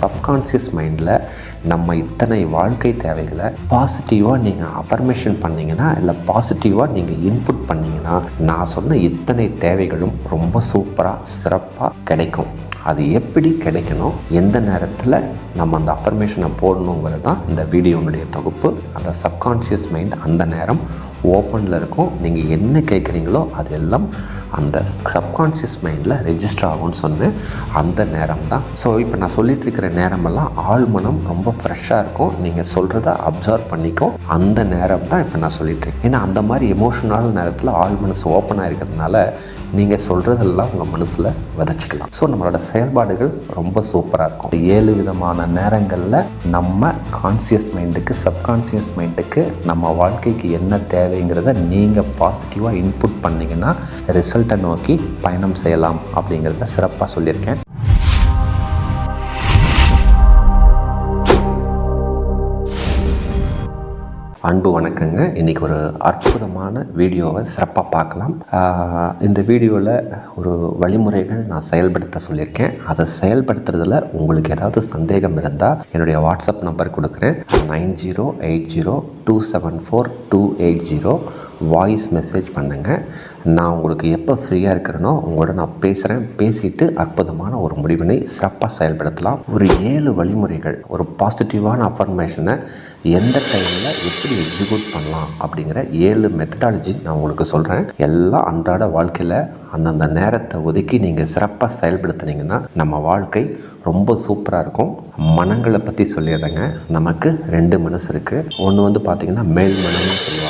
Subconscious மைண்டில் நம்ம இத்தனை வாழ்க்கை தேவைகளை பாசிட்டிவாக நீங்கள் அஃபர்மேஷன் பண்ணிங்கன்னா இல்லை பாசிட்டிவாக நீங்கள் இன்புட் பண்ணிங்கன்னா நான் சொன்ன இத்தனை தேவைகளும் ரொம்ப சூப்பராக சிறப்பாக கிடைக்கும். அது எப்படி கிடைக்கணும்? எந்த நேரத்தில் நம்ம அந்த அஃபர்மேஷனை போடணுங்கிறது தான் இந்த வீடியோனுடைய தொகுப்பு. அந்த சப்கான்ஷியஸ் மைண்ட் அந்த நேரம் ஓப்பனில் இருக்கும். நீங்கள் என்ன கேட்குறீங்களோ அது எல்லாம் அந்த சப்கான்ஷியஸ் மைண்டில் ரெஜிஸ்டர் ஆகும்னு சொன்னேன். அந்த நேரம் தான் ஸோ இப்போ நான் சொல்லிகிட்ருக்கிற இருக்கிற நேரமெல்லாம் ஆழ்மனம் ரொம்ப ஃப்ரெஷ்ஷாக இருக்கும். நீங்கள் சொல்கிறத அப்சர்வ் பண்ணிக்கும் அந்த நேரம் தான் இப்போ நான் சொல்லிகிட்ருக்கேன் ஏன்னா அந்த மாதிரி எமோஷனல் நேரத்தில் ஆழ் மனசு ஓப்பனாக இருக்கிறதுனால நீங்கள் சொல்கிறதெல்லாம் உங்கள் மனசில் விதைச்சிக்கலாம். ஸோ நம்மளோட செயல்பாடுகள் ரொம்ப சூப்பராக இருக்கும். ஏழு விதமான நேரங்களில் நம்ம கான்சியஸ் மைண்டுக்கு சப்கான்சியஸ் மைண்டுக்கு நம்ம வாழ்க்கைக்கு என்ன தேவை தேவைங்கிறத நீங்கள் பாசிட்டிவாக இன்புட் பண்ணிங்கன்னா ரிசல்ட்டை நோக்கி பயணம் செய்யலாம் அப்படிங்கிறத சிறப்பாக சொல்லியிருக்கேன். அன்பு வணக்கங்க. இன்றைக்கி ஒரு அற்புதமான வீடியோவை சிறப்பாக பார்க்கலாம். இந்த வீடியோவில் ஒரு வழிமுறைகள் நான் செயல்படுத்த சொல்லியிருக்கேன். அதை செயல்படுத்துறதுல உங்களுக்கு ஏதாவது சந்தேகம் இருந்தால் என்னுடைய வாட்ஸ்அப் நம்பர் கொடுக்குறேன். Nine zero eight zero two seven four two eight zero. Voice message பண்ணுங்கள் நான் உங்களுக்கு எப்போ ஃப்ரீயாக இருக்கிறேனோ உங்களோட நான் பேசுகிறேன் பேசிட்டு அற்புதமான ஒரு முடிவினை சிறப்பாக செயல்படுத்தலாம். ஒரு ஏழு வழிமுறைகள் ஒரு பாசிட்டிவான அஃபர்மேஷனை எந்த டைமில் எப்படி எக்ஸிக்யூட் பண்ணலாம் அப்படிங்கிற ஏழு மெத்தடாலஜி நான் உங்களுக்கு சொல்கிறேன் எல்லாம் அன்றாட வாழ்க்கையில் அந்தந்த நேரத்தை ஒதுக்கி நீங்கள் சிறப்பாக செயல்படுத்துனீங்கன்னா நம்ம வாழ்க்கை ரொம்ப சூப்பராக இருக்கும். மனங்களை பற்றி சொல்லிடுறேங்க. நமக்கு ரெண்டு மனசு இருக்குது ஒன்று வந்து பார்த்திங்கன்னா மேல் மனம்னு சொல்லுவாங்க.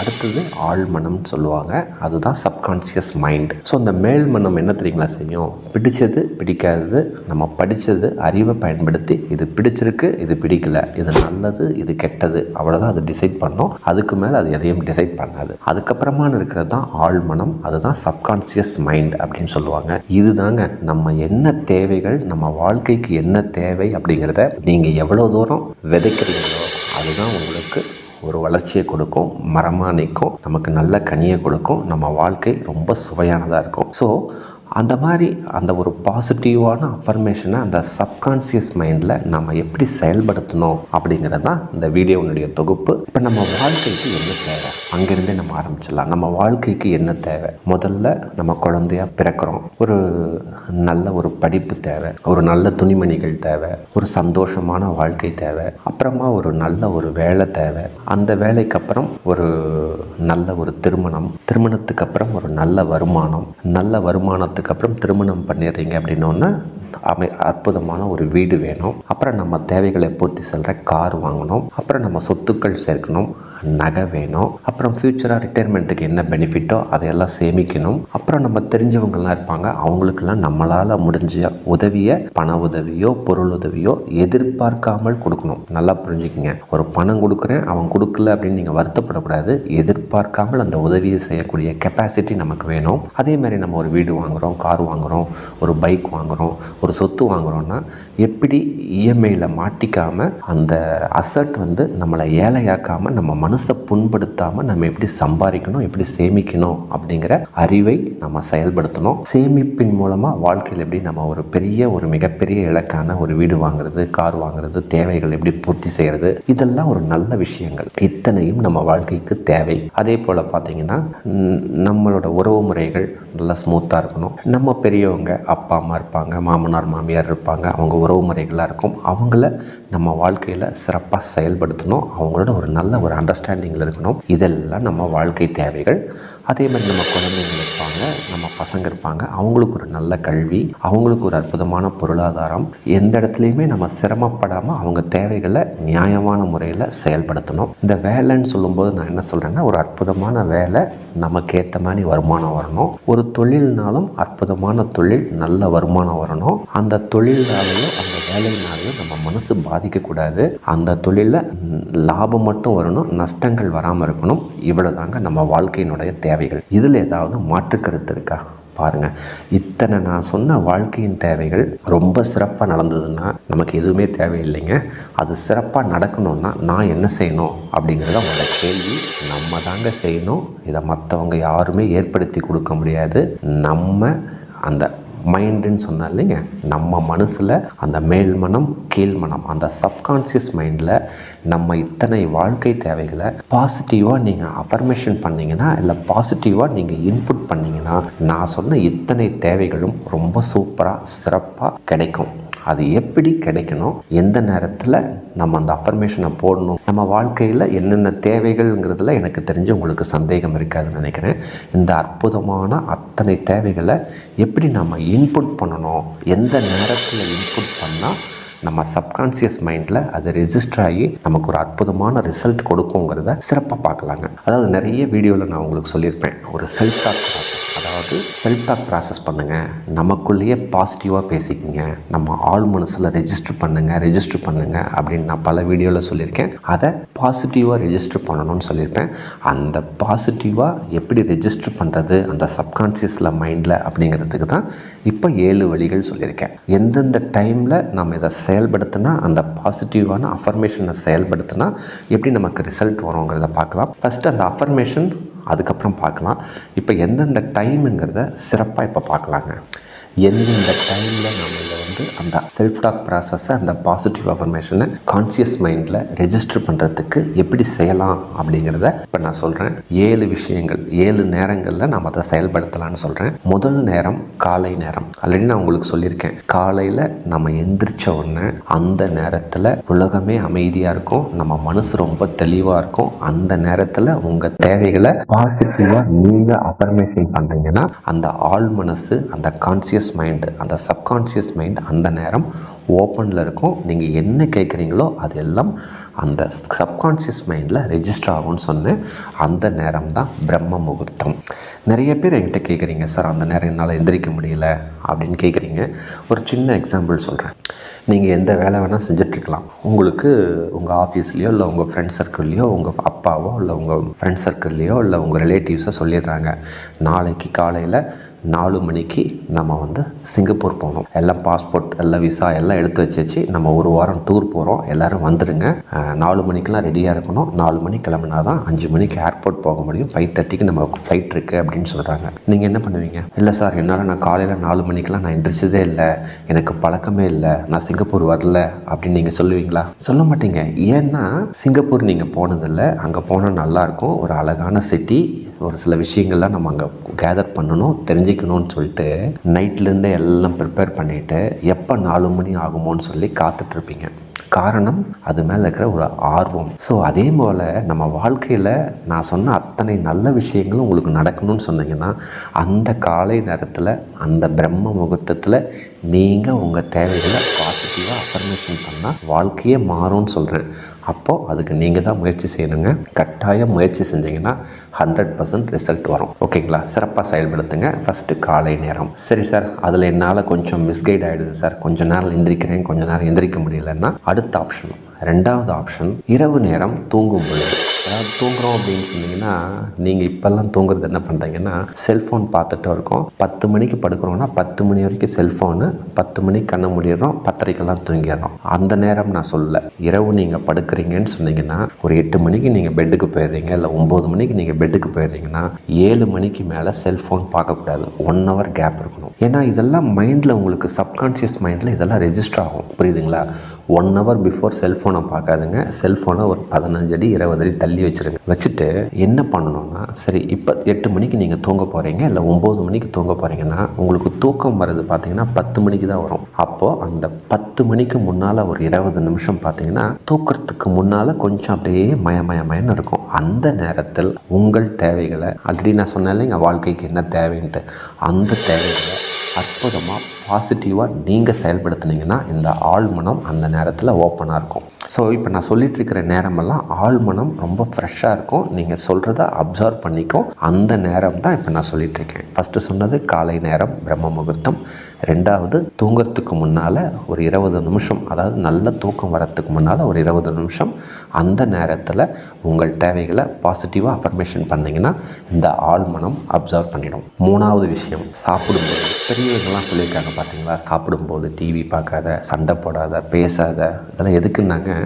அடுத்தது ஆழ்மனம்னு சொல்லுவாங்க. அதுதான் சப்கான்ஷியஸ் மைண்ட் ஸோ அந்த மேல் மனம் என்ன தெரியுங்களா செய்யும்? பிடிச்சது பிடிக்காதது நம்ம படித்தது அறிவை பயன்படுத்தி இது பிடிச்சிருக்கு இது பிடிக்கல. இது நல்லது இது கெட்டது. அவ்வளோதான் அது டிசைட் பண்ணோம். அதுக்கு மேலே அது எதையும் டிசைட் பண்ணாது. அதுக்கப்புறமா இருக்கிறது தான் ஆழ்மனம் அதுதான் சப்கான்ஷியஸ் மைண்ட் அப்படின்னு சொல்லுவாங்க. இதுதாங்க நம்ம என்ன தேவைகள் நம்ம வாழ்க்கைக்கு என்ன தேவை அப்படிங்கிறத நீங்கள் எவ்வளோ தூரம் விதைக்கிறீங்களோ அதுதான் உங்களுக்கு ஒரு வளர்ச்சியை கொடுக்கும் மரமாக நிற்கும் நமக்கு நல்ல கனியை கொடுக்கும் நம்ம வாழ்க்கை ரொம்ப சுவையானதாக இருக்கும். ஸோ அந்த மாதிரி அந்த ஒரு பாசிட்டிவான அஃபர்மேஷனை அந்த சப்கான்ஷியஸ் மைண்டில் நம்ம எப்படி செயல்படுத்தணும் அப்படிங்கிறது தான் இந்த வீடியோனுடைய தொகுப்பு. இப்போ நம்ம வாழ்க்கைக்கு என்ன தேவை அங்கேருந்தே நம்ம ஆரம்பிச்சிடலாம். நம்ம வாழ்க்கைக்கு என்ன தேவை? முதல்ல நம்ம குழந்தையா பிறக்கிறோம். ஒரு நல்ல ஒரு படிப்பு தேவை. ஒரு நல்ல துணிமணிகள் தேவை. ஒரு சந்தோஷமான வாழ்க்கை தேவை. அப்புறமா ஒரு நல்ல ஒரு வேலை தேவை. அந்த வேலைக்கு அப்புறம் ஒரு நல்ல ஒரு திருமணம். திருமணத்துக்கு அப்புறம் ஒரு நல்ல வருமானம். நல்ல வருமானத்துக்கு அப்புறம் திருமணம் பண்ணிடுறீங்க அப்படின்னோன்னா அமை அற்புதமான ஒரு வீடு வேணும். அப்புறம் நம்ம தேவைகளை பூர்த்தி செல்கிற கார் வாங்கணும். அப்புறம் நம்ம சொத்துக்கள் சேர்க்கணும். நகை வேணும் அப்புறம் ஃப்யூச்சராக ரிட்டையர்மெண்ட்டுக்கு என்ன பெனிஃபிட்டோ அதையெல்லாம் சேமிக்கணும். அப்புறம் நம்ம தெரிஞ்சவங்கெல்லாம் இருப்பாங்க. அவங்களுக்கெல்லாம் நம்மளால் முடிஞ்ச உதவியை பண உதவியோ பொருள் உதவியோ எதிர்பார்க்காமல் கொடுக்கணும். நல்லா புரிஞ்சுக்கிங்க. ஒரு பணம் கொடுக்குறேன் அவன் கொடுக்கல அப்படின்னு நீங்கள் வருத்தப்படக்கூடாது. எதிர்பார்க்காமல் அந்த உதவியை செய்யக்கூடிய கெப்பாசிட்டி நமக்கு வேணும். அதே மாதிரி நம்ம ஒரு வீடு வாங்குகிறோம் கார் வாங்குகிறோம் ஒரு பைக் வாங்குகிறோம் ஒரு சொத்து வாங்குகிறோன்னா எப்படி இஎம்ஐயில் மாட்டிக்காமல் அந்த அசட் வந்து நம்மளை ஏழையாக்காமல் நம்ம மனசை புண்படுத்தாமல் நம்ம எப்படி சம்பாதிக்கணும் எப்படி சேமிக்கணும் அப்படிங்கிற அறிவை நம்ம செயல்படுத்தணும். சேமிப்பின் மூலமாக வாழ்க்கையில் எப்படி நம்ம ஒரு பெரிய ஒரு மிகப்பெரிய இலக்கான ஒரு வீடு வாங்குறது கார் வாங்குறது தேவைகள் எப்படி பூர்த்தி செய்கிறது இதெல்லாம் ஒரு நல்ல விஷயங்கள். இத்தனையும் நம்ம வாழ்க்கைக்கு தேவை. அதே போல் பார்த்தீங்கன்னா நம்மளோட உறவு முறைகள் நல்லா ஸ்மூத்தாக இருக்கணும். நம்ம பெரியவங்க அப்பா அம்மா இருப்பாங்க மாமனார் மாமியார் இருப்பாங்க. அவங்க உறவு முறைகளாக இருக்கும். அவங்கள நம்ம வாழ்க்கையில் சிறப்பாக செயல்படுத்தணும். அவங்களோட ஒரு நல்ல ஒரு அண்டர்ஸ்டாண்டிங்கில் இருக்கணும். இதெல்லாம் நம்ம வாழ்க்கை தேவைகள். அதே மாதிரி நம்ம குழந்தைங்க இருப்பாங்க நம்ம பசங்க இருப்பாங்க. அவங்களுக்கு ஒரு நல்ல கல்வி அவங்களுக்கு ஒரு அற்புதமான பொருளாதாரம். எந்த இடத்துலையுமே நம்ம சிரமப்படாமல் அவங்க தேவைகளை நியாயமான முறையில் செயல்படுத்தணும். இந்த வேலைன்னு சொல்லும்போது நான் என்ன சொல்கிறேன்னா ஒரு அற்புதமான வேலை நமக்கு ஏற்ற மாதிரி வருமானம் வரணும். ஒரு தொழில்னாலும் அற்புதமான தொழில் நல்ல வருமானம் வரணும். அந்த தொழிலாலேயே அந்த வேலையினாலையும் நம்ம மனசு பாதிக்கக்கூடாது. அந்த தொழிலில் லாபம் மட்டும் வரணும் நஷ்டங்கள் வராமல் இருக்கணும். இவ்வளோ தாங்க நம்ம வாழ்க்கையினுடைய தேவைகள். இதில் ஏதாவது மாற்று கருத்து இருக்கா? பாருங்கள் இத்தனை நான் சொன்ன வாழ்க்கையின் தேவைகள் ரொம்ப சிறப்பாக நடந்ததுன்னா நமக்கு எதுவுமே தேவையில்லைங்க. அது சிறப்பாக நடக்கணும்னா நான் என்ன செய்யணும் அப்படிங்கிறத உங்களோட கேள்வி. நம்ம தாங்க செய்யணும். இதை மற்றவங்க யாருமே ஏற்படுத்தி கொடுக்க முடியாது. நம்ம அந்த மைண்டுன்னு சொன்னேன் இல்லைங்க. நம்ம மனசில் அந்த மேல் மனம் கீழ் மனம் அந்த சப்கான்ஷியஸ் மைண்டில் நம்ம இத்தனை வாழ்க்கை தேவைகளை பாசிட்டிவாக நீங்கள் அஃபர்மேஷன் பண்ணிங்கன்னா இல்லை பாசிட்டிவாக நீங்கள் இன்புட் பண்ணிங்கன்னா நான் சொன்ன இத்தனை தேவைகளும் ரொம்ப சூப்பராக சிறப்பாக கிடைக்கும். அது எப்படி கிடைக்கணும் எந்த நேரத்தில் நம்ம அந்த அஃபர்மேஷனை போடணும் நம்ம வாழ்க்கையில் என்னென்ன தேவைகள்ங்கிறதுல எனக்கு தெரிஞ்சு உங்களுக்கு சந்தேகம் இருக்காதுன்னு நினைக்கிறேன். இந்த அற்புதமான அத்தனை தேவைகளை எப்படி நம்ம இன்புட் பண்ணணும் எந்த நேரத்தில் இன்புட் பண்ணால் நம்ம சப்கான்சியஸ் மைண்டில் அது ரெஜிஸ்டர் ஆகி நமக்கு ஒரு அற்புதமான ரிசல்ட் கொடுக்குங்கிறத சிறப்பாக பார்க்கலாங்க. அதாவது நிறைய வீடியோவில் நான் உங்களுக்கு சொல்லியிருப்பேன். ஒரு செல்ஃப் டாக் அதாவது செல்ஃப் டாக் ப்ராசஸ் பண்ணுங்கள் நமக்குள்ளேயே பாசிட்டிவாக பேசிக்கிங்க. நம்ம ஆள் மனசில் ரெஜிஸ்டர் பண்ணுங்கள் ரெஜிஸ்டர் பண்ணுங்கள் அப்படின்னு நான் பல வீடியோவில் சொல்லியிருக்கேன். அதை பாசிட்டிவாக ரெஜிஸ்டர் பண்ணணும்னு சொல்லியிருப்பேன். அந்த பாசிட்டிவாக எப்படி ரெஜிஸ்டர் பண்ணுறது அந்த சப்கான்ஷியஸில் மைண்டில் அப்படிங்கிறதுக்கு தான் இப்போ ஏழு வழிகள் சொல்லியிருக்கேன். எந்தெந்த டைமில் நம்ம இதை செயல்படுத்தினா அந்த பாசிட்டிவான அஃபர்மேஷனை செயல்படுத்தினா எப்படி நமக்கு ரிசல்ட் வருங்கிறத பார்க்கலாம். ஃபஸ்ட்டு அந்த அஃபர்மேஷன் அதுக்கப்புறம் பார்க்கலாம். இப்போ எந்தெந்த டைமுங்கிறத சிறப்பாக இப்போ பார்க்கலாங்க. எந்தெந்த டைமில் நம்ம வந்து அந்த செல்ஃப் டாக் ப்ராசஸை அந்த பாசிட்டிவ் அஃபர்மேஷனை கான்சியஸ் மைண்டில் ரெஜிஸ்டர் பண்ணுறதுக்கு எப்படி செய்யலாம் அப்படிங்கிறத இப்போ நான் சொல்கிறேன் ஏழு விஷயங்கள் ஏழு நேரங்களில் நம்ம அதை செயல்படுத்தலாம்னு சொல்கிறேன் முதல் நேரம் காலை நேரம். ஆல்ரெடி நான் உங்களுக்கு சொல்லியிருக்கேன். காலையில் நம்ம எந்திரிச்ச உடனே அந்த நேரத்தில் உலகமே அமைதியாக இருக்கும். நம்ம மனசு ரொம்ப தெளிவாக இருக்கும். அந்த நேரத்தில் உங்கள் தேவைகளை பாசிட்டிவாக நீங்கள் அஃபர்மேஷன் பண்ணுறீங்கன்னா அந்த ஆள் மனசு அந்த கான்சியஸ் மைண்டு அந்த சப்கான்ஷியஸ் மைண்ட் அந்த நேரம் ஓப்பனில் இருக்கும். நீங்கள் என்ன கேட்குறீங்களோ அது எல்லாம் அந்த சப்கான்ஷியஸ் மைண்டில் ரெஜிஸ்டர் ஆகும்னு சொன்னேன். அந்த நேரம் தான் பிரம்ம முகூர்த்தம். நிறைய பேர் என்கிட்ட கேட்குறீங்க சார் அந்த நேரம் என்னால் எந்திரிக்க முடியல அப்படின்னு கேட்குறீங்க ஒரு சின்ன எக்ஸாம்பிள் சொல்கிறேன் நீங்கள் எந்த வேலை வேணால் செஞ்சிட்ருக்கலாம். உங்களுக்கு உங்கள் ஆஃபீஸ்லேயோ இல்லை உங்கள் ஃப்ரெண்ட் சர்க்கிள்லேயோ உங்கள் அப்பாவோ இல்லை உங்கள் ஃப்ரெண்ட் சர்க்கிள்லேயோ இல்லை உங்கள் ரிலேட்டிவ்ஸோ சொல்லிடுறாங்க. நாளைக்கு காலையில் நாலு மணிக்கு நம்ம வந்து சிங்கப்பூர் போகணும். எல்லாம் பாஸ்போர்ட் எல்லாம் விசா எல்லாம் எடுத்து வச்சு நம்ம ஒரு வாரம் டூர் போகிறோம் எல்லோரும் வந்துடுங்க நாலு மணிக்கெலாம் ரெடியாக இருக்கணும். நாலு மணிக்கு கிளம்புனா தான் அஞ்சு மணிக்கு ஏர்போர்ட் போக முடியும். ஃபைவ் தேர்ட்டிக்கு நம்ம ஃப்ளைட் இருக்குது அப்படின்னு சொல்கிறாங்க நீங்கள் என்ன பண்ணுவீங்க? இல்லை சார் என்னால் நான் காலையில் நாலு மணிக்கெலாம் நான் எந்திரிச்சதே இல்லை. எனக்கு பழக்கமே இல்லை. நான் சிங்கப்பூர் வரல அப்படின்னு நீங்கள் சொல்லுவீங்களா? சொல்ல மாட்டீங்க. ஏன்னா சிங்கப்பூர் நீங்கள் போனதில்லை. அங்கே போனால் நல்லாயிருக்கும் ஒரு அழகான சிட்டி ஒரு சில விஷயங்கள்லாம் நம்ம அங்கே கேதர் பண்ணணும் தெரிஞ்சுக்கணும்னு சொல்லிட்டு நைட்லேருந்தே எல்லாம் ப்ரிப்பேர் பண்ணிவிட்டு எப்போ நாலு மணி ஆகுமோன்னு சொல்லி காத்துட்ருப்பீங்க. காரணம் அது மேலே இருக்கிற ஒரு ஆர்வம். ஸோ அதே போல் நம்ம வாழ்க்கையில் நான் சொன்ன அத்தனை நல்ல விஷயங்களும் உங்களுக்கு நடக்கணும்னு சொன்னீங்கன்னா அந்த காலை நேரத்தில் அந்த பிரம்ம முகூர்த்தத்தில் நீங்கள் உங்கள் தேவைகளை பாசிட்டிவாக அஃபர்மேஷன் பண்ணால் வாழ்க்கையே மாறும்னு சொல்கிறேன் அப்போது அதுக்கு நீங்கள் தான் முயற்சி செய்யணுங்க. கட்டாயம் முயற்சி செஞ்சீங்கன்னா ஹண்ட்ரட் பர்சன்ட் ரிசல்ட் வரும். ஓகேங்களா சிறப்பாக செயல்படுத்துங்க. ஃபஸ்ட்டு காலை நேரம். சரி சார் அதில் என்னால் கொஞ்சம் மிஸ்கைட் ஆகிடுது சார் கொஞ்ச நேரம் எந்திரிக்கிறேன். கொஞ்ச நேரம் எந்திரிக்க முடியலன்னா அடுத்த ஆப்ஷன் ரெண்டாவது ஆப்ஷன் இரவு நேரம் தூங்கும் பொழுது. தூங்குறோம் அப்படின்னு சொன்னீங்கன்னா நீங்கள் இப்போல்லாம் தூங்குறது என்ன பண்ணுறீங்கன்னா செல்ஃபோன் பார்த்துட்டு இருக்கோம். பத்து மணிக்கு படுக்கிறோன்னா பத்து மணி வரைக்கும் செல்ஃபோனு பத்து மணிக்கு கண்ணை முடிடுறோம் பத்தரைக்கெல்லாம் தூங்கிடுறோம். அந்த நேரம் நான் சொல்ல இரவு நீங்கள் படுக்கிறீங்கன்னு சொன்னீங்கன்னா ஒரு எட்டு மணிக்கு நீங்கள் பெட்டுக்கு போயிடுறீங்க இல்லை ஒம்பது மணிக்கு நீங்கள் பெட்டுக்கு போயிடுறீங்கன்னா ஏழு மணிக்கு மேலே செல்ஃபோன் பார்க்கக்கூடாது. ஒன் ஹவர் கேப் இருக்கணும். ஏன்னா இதெல்லாம் மைண்டில் உங்களுக்கு சப்கான்ஷியஸ் மைண்டில் இதெல்லாம் ரெஜிஸ்டர் ஆகும். புரியுதுங்களா? ஒன் ஹவர் பிஃபோர் செல்ஃபோனை பார்க்காதுங்க. செல்ஃபோனை ஒரு பதினஞ்சு அடி இருபது அடி தள்ளி வச்சுருங்க. வச்சுட்டு என்ன பண்ணணும்னா சரி இப்போ எட்டு மணிக்கு நீங்கள் தூங்க போகிறீங்க இல்லை ஒம்பது மணிக்கு தூங்க போகிறீங்கன்னா உங்களுக்கு தூக்கம் வர்றது பார்த்தீங்கன்னா பத்து மணிக்கு தான் வரும். அப்போது அந்த பத்து மணிக்கு முன்னால் ஒரு இருபது நிமிஷம் பார்த்தீங்கன்னா தூக்கிறதுக்கு முன்னால் கொஞ்சம் அப்படியே மயமயமயன்னு இருக்கும். அந்த நேரத்தில் உங்கள் தேவைகளை ஆல்ரெடி நான் சொன்னேன் இல்லைங்க வாழ்க்கைக்கு என்ன தேவைன்ட்டு. அந்த தேவைகளை அற்புதமாக பாசிட்டிவாக நீங்கள் செயல்படுத்துனீங்கன்னா இந்த ஆழ்மனம் அந்த நேரத்தில் ஓப்பனாக இருக்கும். ஸோ இப்போ நான் சொல்லிட்டு இருக்கிற நேரமெல்லாம் ஆழ்மனம் ரொம்ப ஃப்ரெஷ்ஷாக இருக்கும். நீங்கள் சொல்கிறத அப்சர்வ் பண்ணிக்கும் அந்த நேரம் தான் இப்போ நான் சொல்லிட்டு இருக்கேன் ஃபஸ்ட்டு சொன்னது காலை நேரம் பிரம்ம முகூர்த்தம். ரெண்டாவது தூங்குறதுக்கு முன்னால் ஒரு இருபது நிமிஷம் அதாவது நல்ல தூக்கம் வரத்துக்கு முன்னால் ஒரு இருபது நிமிஷம். அந்த நேரத்தில் உங்கள் தேவைகளை பாசிட்டிவாக அஃபர்மேஷன் பண்ணிங்கன்னா இந்த ஆழ்மனம் அப்சர்வ் பண்ணிடும். மூணாவது விஷயம் சாப்பிடும்போது. பெரியவங்கள்லாம் சொல்லியிருக்காங்க பார்த்தீங்களா சாப்பிடும்போது டிவி பார்க்காத சண்டை போடாத பேசாத இதெல்லாம் எதுக்குன்னாங்க?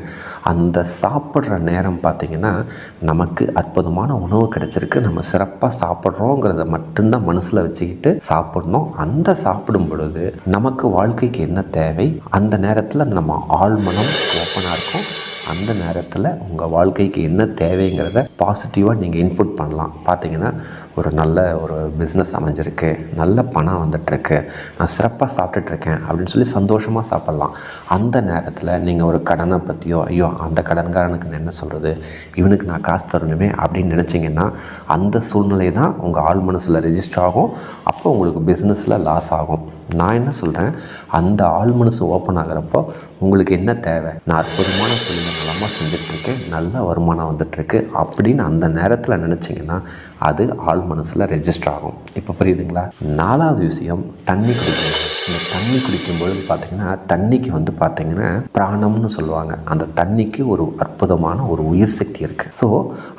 அந்த சாப்பிட்ற நேரம் பார்த்திங்கன்னா நமக்கு அற்புதமான உணவு கிடச்சிருக்கு. நம்ம சிறப்பாக சாப்பிட்றோங்கிறத மட்டும்தான் மனசில் வச்சுக்கிட்டு சாப்பிட்ணும். அந்த சாப்பிடும் பொழுது நமக்கு வாழ்க்கைக்கு என்ன தேவை? அந்த நேரத்தில் நம்ம ஆழ்மனம் ஓப்பனாக இருக்கும். அந்த நேரத்தில் உங்கள் வாழ்க்கைக்கு என்ன தேவைங்கிறத பாசிட்டிவாக நீங்கள் இன்புட் பண்ணலாம். பார்த்தீங்கன்னா ஒரு நல்ல ஒரு பிஸ்னஸ் அமைஞ்சிருக்கு. நல்ல பணம் வந்துட்டுருக்கு. நான் சிறப்பாக சாப்பிட்டுட்ருக்கேன் அப்படின்னு சொல்லி சந்தோஷமாக சாப்பிட்லாம். அந்த நேரத்தில் நீங்கள் ஒரு கடனை பற்றியோ ஐயோ அந்த கடன்காரனுக்கு நான் என்ன சொல்கிறது இவனுக்கு நான் காசு தரணுமே அப்படின்னு நினச்சிங்கன்னா அந்த சூழ்நிலை தான் உங்கள் ஆள் மனசில் ரெஜிஸ்டர் ஆகும். அப்போ உங்களுக்கு பிஸ்னஸில் லாஸ் ஆகும். நான் என்ன சொல்கிறேன் அந்த ஆள் மனசு ஓப்பன் ஆகிறப்போ உங்களுக்கு என்ன தேவை? நான் அற்புதமான தொழிலை நலமாக செஞ்சிட்ருக்கேன் நல்ல வருமானம் வந்துட்டுருக்கு. அப்படின்னு அந்த நேரத்தில் நினச்சிங்கன்னா அது ஆள் மனசில் ரெஜிஸ்டர் ஆகும். இப்போ புரியுதுங்களா? நாலாவது விஷயம் தண்ணி குடிக்கணும் தண்ணி குடிக்கும்பொழுது பார்த்திங்கன்னா தண்ணிக்கு வந்து பார்த்திங்கன்னா பிராணம்னு சொல்லுவாங்க. அந்த தண்ணிக்கு ஒரு அற்புதமான ஒரு உயிர் சக்தி இருக்குது ஸோ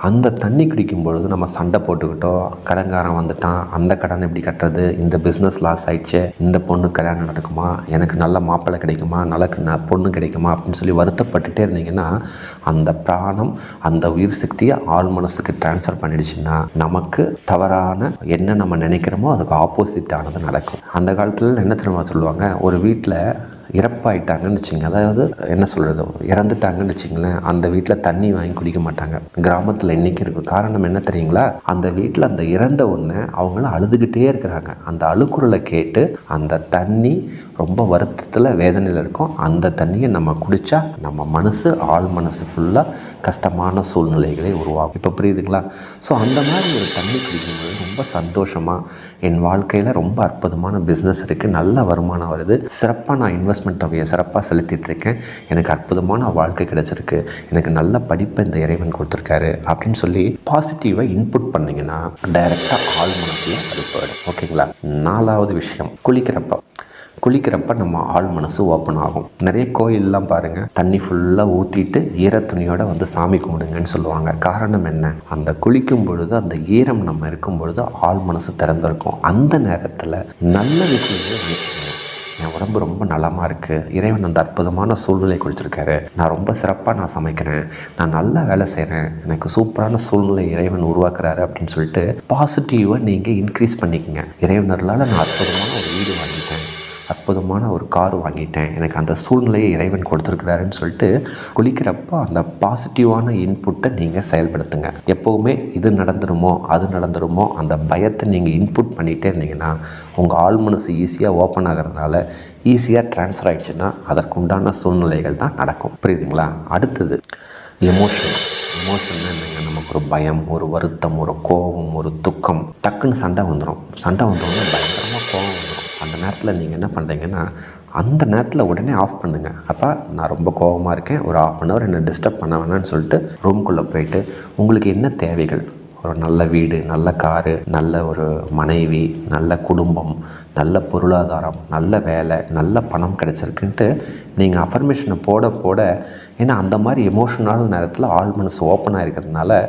அந்த தண்ணி குடிக்கும் பொழுது நம்ம சண்டை போட்டுக்கிட்டோ கடன்காரன் வந்துட்டான் அந்த கடன் எப்படி கட்டுறது இந்த பிஸ்னஸ் லாஸ் ஆயிடுச்சு இந்த பொண்ணு கல்யாணம் நடக்குமா எனக்கு நல்ல மாப்பிள்ளை கிடைக்குமா நல்ல ந- பொண்ணு கிடைக்குமா அப்படின்னு சொல்லி வருத்தப்பட்டுட்டே இருந்தீங்கன்னா அந்த பிராணம் அந்த உயிர் சக்தியை ஆள் மனசுக்கு ட்ரான்ஸ்ஃபர் பண்ணிடுச்சுன்னா நமக்கு தவறான என்ன நம்ம நினைக்கிறோமோ அதுக்கு ஆப்போசிட்டானது நடக்கும். அந்த காலத்தில் என்ன திரும்ப சொல்லுவாங்க? ஒரு வீட்டில் இறப்பாயிட்டாங்கன்னு வச்சுங்க அதாவது என்ன சொல்கிறது இறந்துட்டாங்கன்னு வச்சுங்களேன் அந்த வீட்டில் தண்ணி வாங்கி குடிக்க மாட்டாங்க. கிராமத்தில் இன்றைக்கி இருக்கும் காரணம் என்ன தெரியுங்களா? அந்த வீட்டில் அந்த இறந்த ஒன்று அவங்கள அழுதுகிட்டே இருக்கிறாங்க. அந்த அழுக்குறலை கேட்டு அந்த தண்ணி ரொம்ப வருத்தத்தில் வேதனையில் இருக்கும். அந்த தண்ணியை நம்ம குடித்தா நம்ம மனசு ஆள் மனசு ஃபுல்லாக கஷ்டமான சூழ்நிலைகளை உருவாகும் இப்போ புரியுதுங்களா? ஸோ அந்த மாதிரி ஒரு தண்ணி குடிக்கும்போது ரொம்ப சந்தோஷமாக என் வாழ்க்கையில் ரொம்ப அற்புதமான பிஸ்னஸ் இருக்குது நல்ல வருமானம் வருது. சிறப்பாக நான் இன்வெஸ்ட்மெண்ட் தொகையை சிறப்பாக செலுத்திட்டு இருக்கேன். எனக்கு அற்புதமான வாழ்க்கை கிடைச்சிருக்கு. எனக்கு நல்ல படிப்பை இந்த இறைவன் கொடுத்துருக்காரு அப்படின்னு சொல்லி பாசிட்டிவாக இன்புட் பண்ணிங்கன்னா டைரெக்டாக ஆள் மனசில் அது போயிடும். ஓகேங்களா நாலாவது விஷயம் குளிக்கிறப்ப. குளிக்கிறப்ப நம்ம ஆள் மனசு ஓப்பன் ஆகும். நிறைய கோயிலெலாம் பாருங்கள் தண்ணி ஃபுல்லாக ஊற்றிட்டு ஈர துணியோடு வந்து சாமி கும்பிடுங்கன்னு சொல்லுவாங்க. காரணம் என்ன? அந்த குளிக்கும் பொழுது அந்த ஈரம் நம்ம இருக்கும் பொழுது ஆள் மனசு திறந்திருக்கும். அந்த நேரத்தில் நல்ல விஷயங்களை நினைச்சுக்கணும் என் உடம்பு ரொம்ப நலமாக இருக்குது இறைவன் அந்த அற்புதமான சூழ்நிலை கொடுத்துருக்காரு. நான் ரொம்ப சிறப்பாக நான் சமைக்கிறேன். நான் நல்லா வேலை செய்கிறேன் எனக்கு சூப்பரான சூழ்நிலை இறைவன் உருவாக்குறாரு அப்படின்னு சொல்லிட்டு பாசிட்டிவாக நீங்கள் இன்க்ரீஸ் பண்ணிக்கங்க. இறைவனர்களால் நான் அற்புதமான ஒரு வீடு வாங்கிட்டேன் அற்புதமான ஒரு கார் வாங்கிட்டேன். எனக்கு அந்த சூழ்நிலையை இறைவன் கொடுத்துருக்கிறாருன்னு சொல்லிட்டு குளிக்கிறப்போ அந்த பாசிட்டிவான இன்புட்டை நீங்கள் செயல்படுத்துங்க. எப்போவுமே இது நடந்துருமோ அது நடந்துருமோ அந்த பயத்தை நீங்கள் இன்புட் பண்ணிகிட்டே இருந்தீங்கன்னா உங்கள் ஆள் மனசு ஈஸியாக ஓப்பன் ஆகிறதுனால ஈஸியாக ட்ரான்ஸ்ஃபர் ஆகிடுச்சுன்னா அதற்குண்டான சூழ்நிலைகள் தான் நடக்கும். புரியுதுங்களா? அடுத்தது எமோஷன் எமோஷன் என்னங்க? நமக்கு ஒரு பயம் ஒரு வருத்தம் ஒரு கோபம் ஒரு துக்கம். டக்குன்னு சண்டை வந்துடும் சண்டை வந்தோடனே பயம். நேரத்தில் நீங்கள் என்ன பண்ணுறீங்கன்னா அந்த நேரத்தில் உடனே ஆஃப் பண்ணுங்கள் அப்போ நான் ரொம்ப கோபமாக இருக்கேன். ஒரு ஆஃப் அன் ஹவர் என்னை டிஸ்டர்ப் பண்ண வேணாம்னு சொல்லிட்டு ரூம்குள்ளே போயிட்டு உங்களுக்கு என்ன தேவைகள்? ஒரு நல்ல வீடு நல்ல காரு நல்ல ஒரு மனைவி நல்ல குடும்பம் நல்ல பொருளாதாரம் நல்ல வேலை நல்ல பணம் கிடச்சிருக்குன்ட்டு நீங்கள் அஃபர்மேஷனை போட போட ஏன்னா அந்த மாதிரி எமோஷனல் நேரத்தில் ஆள் மனசு ஓப்பனாக இருக்கிறதுனால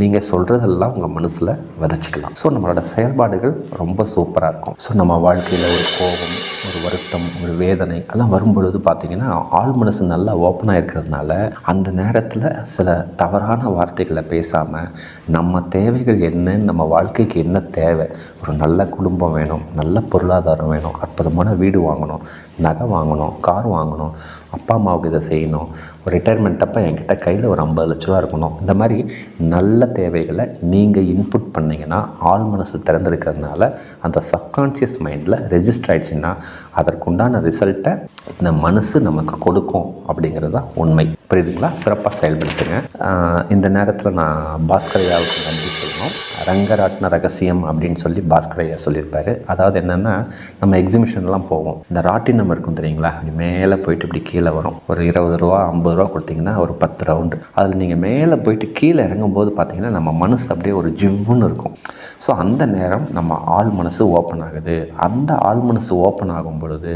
நீங்கள் சொல்கிறதெல்லாம் உங்கள் மனசில் விதைச்சிக்கலாம். ஸோ நம்மளோட செயல்பாடுகள் ரொம்ப சூப்பராக இருக்கும். ஸோ நம்ம வாழ்க்கையில் ஒரு கோபம் ஒரு வருத்தம் ஒரு வேதனை எல்லாம் வரும்பொழுது பார்த்திங்கன்னா ஆள் மனசு நல்லா ஓப்பனாக இருக்கிறதுனால அந்த நேரத்தில் சில தவறான வார்த்தைகளை பேசாமல் நம்ம தேவைகள் என்னன்னு நம்ம வாழ்க்கைக்கு என்ன தேவை? ஒரு நல்ல குடும்பம் வேணும் நல்ல பொருளாதாரம் வேணும் அற்புதமான வீடு வாங்கணும் நகை வாங்கணும் கார் வாங்கணும் அப்பா அம்மாவுக்கு இதை செய்யணும் ஒரு ரிட்டைர்மெண்ட் அப்போ என்கிட்ட கையில் ஒரு ஐம்பது லட்ச ரூபா இருக்கணும். இந்த மாதிரி நல்ல தேவைகளை நீங்கள் இன்புட் பண்ணிங்கன்னா ஆள் மனசு திறந்துருக்கிறதுனால அந்த சப்கான்ஷியஸ் மைண்டில் ரெஜிஸ்டர் ஆயிடுச்சுன்னா அதற்குண்டான ரிசல்ட்டை இந்த மனசு நமக்கு கொடுக்கும் அப்படிங்கிறது தான் உண்மை. புரியுதுங்களா? சிறப்பாக செயல்படுத்துங்க. இந்த நேரத்தில் நான் பாஸ்கரையாவுக்கு நன்றி சொல்லணும் ரங்கராட்ன ரகசியம் அப்படின்னு சொல்லி பாஸ்கரையா சொல்லியிருப்பாரு. அதாவது என்னென்னா நம்ம எக்ஸிபிஷன்லாம் போவோம். இந்த ராட்டினம் இருக்கும் தெரியுங்களா? அப்படி மேலே போயிட்டு இப்படி கீழே வரும். ஒரு இருபது ரூபா ஐம்பது ரூபா கொடுத்தீங்கன்னா ஒரு பத்து ரவுண்டு அதில் நீங்கள் மேலே போயிட்டு கீழே இறங்கும்போது பார்த்தீங்கன்னா நம்ம மனசு அப்படியே ஒரு ஜிவ்வுன்னு இருக்கும். ஸோ அந்த நேரம் நம்ம ஆள் மனசு ஓப்பன் ஆகுது. அந்த ஆள் மனசு ஓப்பன் ஆகும் பொழுது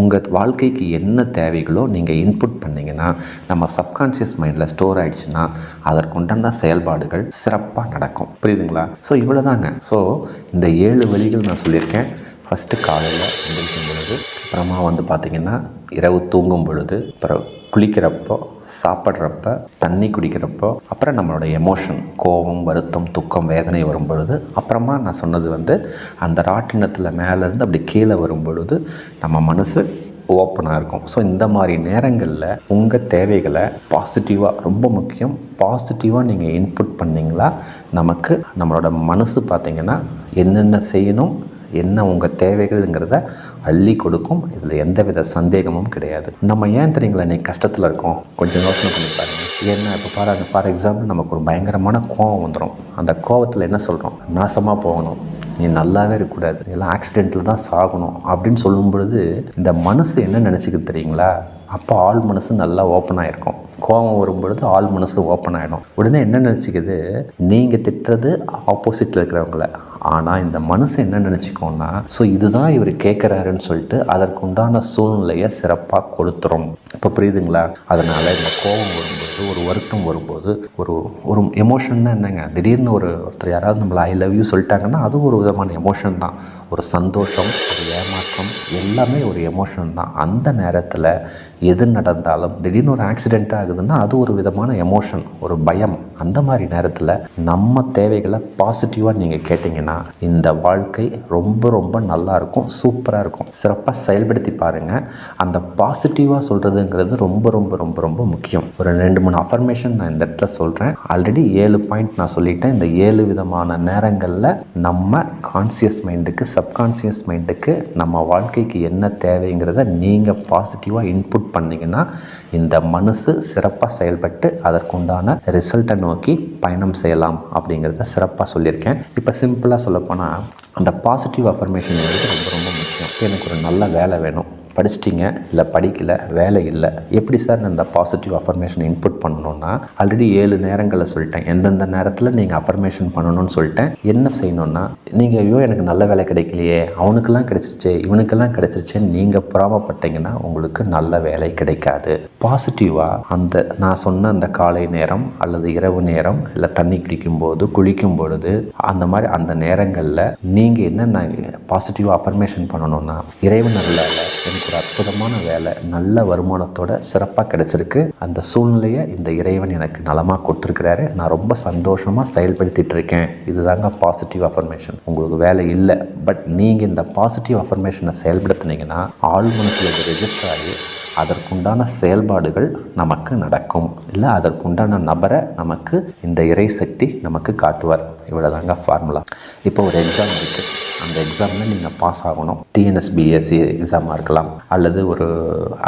உங்கள் வாழ்க்கைக்கு என்ன தேவைகளோ நீங்கள் இன்புட் பண்ணீங்கன்னா நம்ம சப்கான்ஷியஸ் மைண்டில் ஸ்டோர் ஆகிடுச்சுன்னா அதற்குண்டான செயல்பாடுகள் சிறப்பாக நடக்கும். புரியுதுங்களா? ஸோ இவ்வளோ தாங்க ஸோ இந்த ஏழு வழிகள் நான் சொல்லியிருக்கேன். ஃபஸ்ட்டு காலையில் எந்திரிக்கும் பொழுது அப்புறமா வந்து பார்த்திங்கன்னா இரவு தூங்கும் பொழுது அப்புறம் குளிக்கிறப்போ சாப்பிட்றப்ப தண்ணி குடிக்கிறப்போ அப்புறம் நம்மளோட எமோஷன் கோபம் வருத்தம் துக்கம் வேதனை வரும் பொழுது அப்புறமா நான் சொன்னது வந்து அந்த ராட்டினத்தில் மேலேருந்து அப்படி கீழே வரும் பொழுது நம்ம மனசு ஓப்பனாக இருக்கும். ஸோ இந்த மாதிரி நேரங்களில் உங்கள் தேவைகளை பாசிட்டிவாக ரொம்ப முக்கியம். பாசிட்டிவாக நீங்கள் இன்புட் பண்ணிங்களா? நமக்கு நம்மளோட மனசு பார்த்திங்கன்னா என்னென்ன செய்யணும் என்ன உங்கள் தேவைகள்ங்கிறத அள்ளி கொடுக்கும். இதில் எந்தவித சந்தேகமும் கிடையாது. நம்ம ஏன் தெரியுங்களா இன்னைக்கு கஷ்டத்தில் இருக்கோம்? கொஞ்சம் யோசனை பண்ணி பாருங்கள் ஏன்னா இப்போ பாருங்க ஃபார் எக்ஸாம்பிள் நமக்கு ஒரு பயங்கரமான கோவம் வந்துடும் அந்த கோவத்தில் என்ன சொல்கிறோம் நாசமாக போகணும். நீ நல்லாவே இருக்கக்கூடாது. எல்லாம் ஆக்சிடெண்ட்டில் தான் சாகணும். அப்படின்னு சொல்லும் பொழுது இந்த மனசு என்ன நினச்சிக்க தெரியுங்களா? அப்போ ஆள் மனசு நல்லா ஓப்பன் ஆகிருக்கும் கோபம் வரும்பொழுது ஆள் மனசு ஓப்பன் ஆகிடும் உடனே என்ன நினச்சிக்கிது? நீங்கள் திட்டுறது ஆப்போசிட்டில் இருக்கிறவங்கள. ஆனால் இந்த மனசு என்ன நினச்சிக்கோன்னா ஸோ இதுதான் இவர் கேட்குறாருன்னு சொல்லிட்டு அதற்குண்டான சூழ்நிலையை சிறப்பாக கொடுத்துரும். இப்போ புரியுதுங்களா? அதனால் இந்த கோபம் வரும்போது ஒரு வருத்தம் வரும்போது ஒரு ஒரு எமோஷன்னா என்னங்க? திடீர்னு ஒரு ஒருத்தர் யாராவது நம்மளை ஐ லவ் யூ சொல்லிட்டாங்கன்னா அது ஒரு விதமான எமோஷன் தான். ஒரு சந்தோஷம் ஒரு ஏமாற்றம் எல்லாமே ஒரு எமோஷன் தான். அந்த நேரத்தில் எது நடந்தாலும் திடீர்னு ஒரு ஆக்சிடெண்ட் ஆகுதுன்னா அது ஒரு விதமான எமோஷன் ஒரு பயம். அந்த மாதிரி நேரத்தில் நம்ம தேவைகளை பாசிட்டிவாக நீங்கள் கேட்டிங்கன்னா இந்த வாழ்க்கை ரொம்ப ரொம்ப நல்லா இருக்கும் சூப்பராக இருக்கும். சிறப்பாக செயல்படுத்தி பாருங்கள் அந்த பாசிட்டிவாக சொல்கிறதுங்கிறது ரொம்ப ரொம்ப ரொம்ப ரொம்ப முக்கியம். ஒரு ரெண்டு மூணு அஃபர்மேஷன் நான் இந்த இடத்துல சொல்கிறேன் ஆல்ரெடி ஏழு பாயிண்ட் நான் சொல்லிட்டேன். இந்த ஏழு விதமான நேரங்களில் நம்ம கான்சியஸ் மைண்டுக்கு சப்கான்சியஸ் மைண்டுக்கு நம்ம வாழ்க்கைக்கு என்ன தேவைங்கிறத நீங்கள் பாசிட்டிவாக இன்புட் பண்ணிங்கன்னா இந்த மனசு சிறப்பாக செயல்பட்டு அதற்குண்டான ரிசல்ட்டை நோக்கி பயணம் செய்யலாம் அப்படிங்கிறத சிறப்பாக சொல்லியிருக்கேன். இப்போ சிம்பிளாக சொல்லப்போனால் அந்த பாசிட்டிவ் அஃபர்மேஷன் வந்து ரொம்ப ரொம்ப முக்கியம். எனக்கு ஒரு நல்ல வேலை வேணும். படிச்சிட்டிங்க? இல்லை படிக்கல வேலை இல்லை. எப்படி சார் நான் இந்த பாசிட்டிவ் அஃபர்மேஷன் இன்புட் பண்ணணும்னா ஆல்ரெடி ஏழு நேரங்களை சொல்லிட்டேன். எந்தெந்த நேரத்தில் நீங்கள் அஃபர்மேஷன் பண்ணணும்னு சொல்லிட்டேன். என்ன செய்யணும்னா நீங்கள் ஐயோ எனக்கு நல்ல வேலை கிடைக்கலையே அவனுக்கெல்லாம் கிடைச்சிருச்சே இவனுக்கெல்லாம் கிடைச்சிருச்சேன்னு நீங்கள் புறாமப்பட்டீங்கன்னா உங்களுக்கு நல்ல வேலை கிடைக்காது. பாசிட்டிவாக அந்த நான் சொன்ன அந்த காலை நேரம் அல்லது இரவு நேரம் இல்லை தண்ணி குடிக்கும்போது குளிக்கும் பொழுது அந்த மாதிரி அந்த நேரங்களில் நீங்கள் என்னென்ன பாசிட்டிவாக அஃபர்மேஷன் பண்ணணும்னா இறைவன் நல்ல எனக்கு ஒரு அற்புதமான வேலை. நல்ல வருமானத்தோட சிறப்பாக கிடைச்சிருக்கு. அந்த சூழ்நிலையை இந்த இறைவன் எனக்கு நலமாக கொடுத்துருக்கிறாரு. நான் ரொம்ப சந்தோஷமாக செயல்படுத்திட்டு இருக்கேன். இதுதாங்க பாசிட்டிவ் அஃபர்மேஷன் உங்களுக்கு வேலை இல்லை. பட் நீங்கள் இந்த பாசிட்டிவ் அஃபர்மேஷனை செயல்படுத்தினீங்கன்னா ஆள் மனசில் இது ரெஜிஸ்டர் ஆகி அதற்குண்டான செயல்பாடுகள் நமக்கு நடக்கும். இல்லை அதற்குண்டான நபரை நமக்கு இந்த இறை சக்தி நமக்கு காட்டுவார். இவ்வளோதாங்க ஃபார்முலா இப்போ ஒரு எக்ஸாம் இருக்குது அந்த எக்ஸாமில் நீங்கள் பாஸ் ஆகணும். டிஎன்எஸ்பிஎஸ்சி எக்ஸாமாக இருக்கலாம். அல்லது ஒரு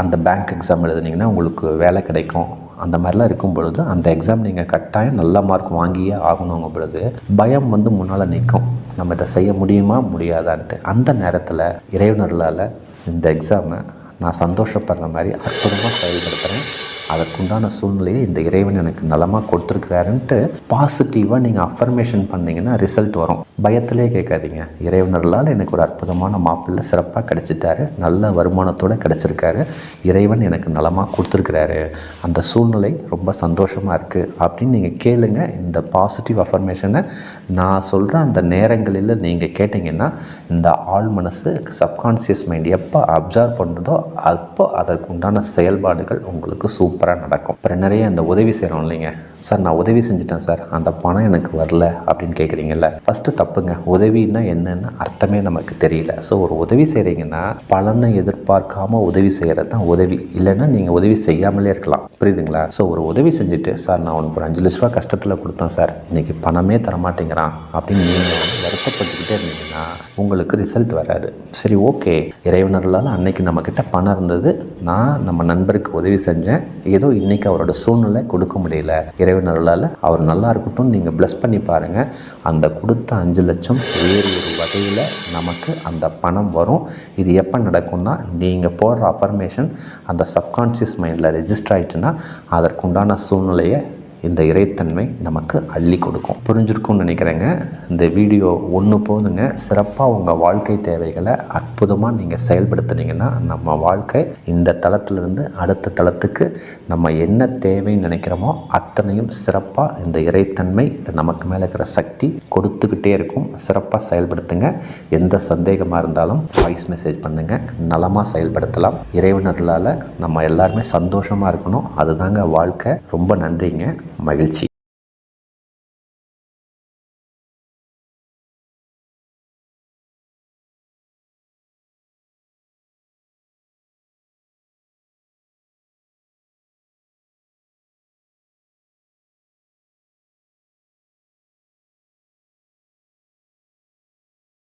அந்த பேங்க் எக்ஸாம் எழுதுனீங்கன்னா உங்களுக்கு வேலை கிடைக்கும். அந்த மாதிரிலாம் இருக்கும் பொழுது அந்த எக்ஸாம் நீங்கள் கட்டாயம் நல்ல மார்க் வாங்கியே ஆகணுங்க பொழுது பயம் வந்து முன்னால் நிற்கும் நம்ம இதை செய்ய முடியுமா? முடியாதான்ட்டு. அந்த நேரத்தில் இறைவனர்களால் இந்த எக்ஸாமை நான் சந்தோஷப்படுற மாதிரி அற்புதமாக செயல்படுத்துகிறேன் அதற்குண்டான சூழ்நிலையை இந்த இறைவன் எனக்கு நலமாக கொடுத்துருக்கிறாருன்ட்டு பாசிட்டிவாக நீங்கள் அஃபர்மேஷன் பண்ணிங்கன்னா ரிசல்ட் வரும். பயத்திலே கேட்காதீங்க. இறைவனர்களால் எனக்கு ஒரு அற்புதமான மாப்பிள்ளை சிறப்பாக கிடச்சிட்டாரு. நல்ல வருமானத்தோடு கிடச்சிருக்காரு. இறைவன் எனக்கு நலமாக கொடுத்துருக்கிறாரு. அந்த சூழ்நிலை ரொம்ப சந்தோஷமாக இருக்குது அப்படின்னு நீங்கள் கேளுங்க. இந்த பாசிட்டிவ் அஃபர்மேஷனை நான் சொல்கிற அந்த நேரங்களில் நீங்கள் கேட்டிங்கன்னா இந்த ஆள் மனசு சப்கான்சியஸ் மைண்ட் எப்போ அப்சர்வ் பண்ணுதோ அப்போ அதற்கு உண்டான செயல்பாடுகள் உங்களுக்கு சூப்பராக நடக்கும். அப்புறம் நிறைய அந்த உதவி செய்கிறோம் இல்லைங்க? சார் நான் உதவி செஞ்சுட்டேன் சார். அந்த பணம் எனக்கு வரல அப்படின்னு கேட்குறீங்கல்ல ஃபஸ்ட்டு தப்புங்க. உதவின்னா என்னன்னு அர்த்தமே நமக்கு தெரியல. ஸோ ஒரு உதவி செய்கிறீங்கன்னா பலனை எதிர்பார்க்காம உதவி செய்கிறது தான் உதவி. இல்லைன்னா நீங்கள் உதவி செய்யாமலே இருக்கலாம். புரியுதுங்களா? ஸோ ஒரு உதவி செஞ்சுட்டு சார் நான் உனக்கு ஒரு அஞ்சு லட்ச ரூபா கஷ்டத்தில் கொடுத்தேன் சார். இன்னைக்கு பணமே தரமாட்டேங்கிறான் அப்படின்னு நீங்கள் வந்து வருத்தப்பட்டுக்கிட்டே இருந்தீங்கன்னா உங்களுக்கு ரிசல்ட் வராது. சரி ஓகே இறைவனர்களால் அன்னைக்கு நம்மக்கிட்ட பணம் இருந்தது. நான் நம்ம நண்பருக்கு உதவி செஞ்சேன். ஏதோ இன்றைக்கி அவரோட சூழ்நிலை கொடுக்க முடியல. இறை இறைவனர்களால் அவர் நல்லா இருக்கட்டும் நீங்கள் ப்ளஸ் பண்ணி பாருங்கள் அந்த கொடுத்த அஞ்சு லட்சம் வேறு ஒரு வகையில் நமக்கு அந்த பணம் வரும். இது எப்போ நடக்கும்னா நீங்கள் போடுற அஃபர்மேஷன் அந்த சப்கான்ஷியஸ் மைண்டில் ரெஜிஸ்டர் ஆகிட்டுன்னா அதற்குண்டான சூழ்நிலையை இந்த இறைத்தன்மை நமக்கு அள்ளி கொடுக்கும். புரிஞ்சிருக்கும்னு நினைக்கிறேங்க. இந்த வீடியோ ஒன்று போதுங்க. சிறப்பாக உங்கள் வாழ்க்கை தேவைகளை அற்புதமாக நீங்கள் செயல்படுத்துனீங்கன்னா நம்ம வாழ்க்கை இந்த தளத்திலிருந்து அடுத்த தளத்துக்கு நம்ம என்ன தேவைன்னு நினைக்கிறோமோ அத்தனையும் சிறப்பாக இந்த இறைத்தன்மை நமக்கு மேலே இருக்கிற சக்தி கொடுத்துக்கிட்டே இருக்கும். சிறப்பாக செயல்படுத்துங்க. எந்த சந்தேகமாக இருந்தாலும் வாய்ஸ் மெசேஜ் பண்ணுங்கள் நலமாக செயல்படுத்தலாம். இறைவனர்களால் நம்ம எல்லாருமே சந்தோஷமாக இருக்கணும். அதுதாங்க வாழ்க்கை. ரொம்ப நன்றிங்க. மகிழ்ச்சி.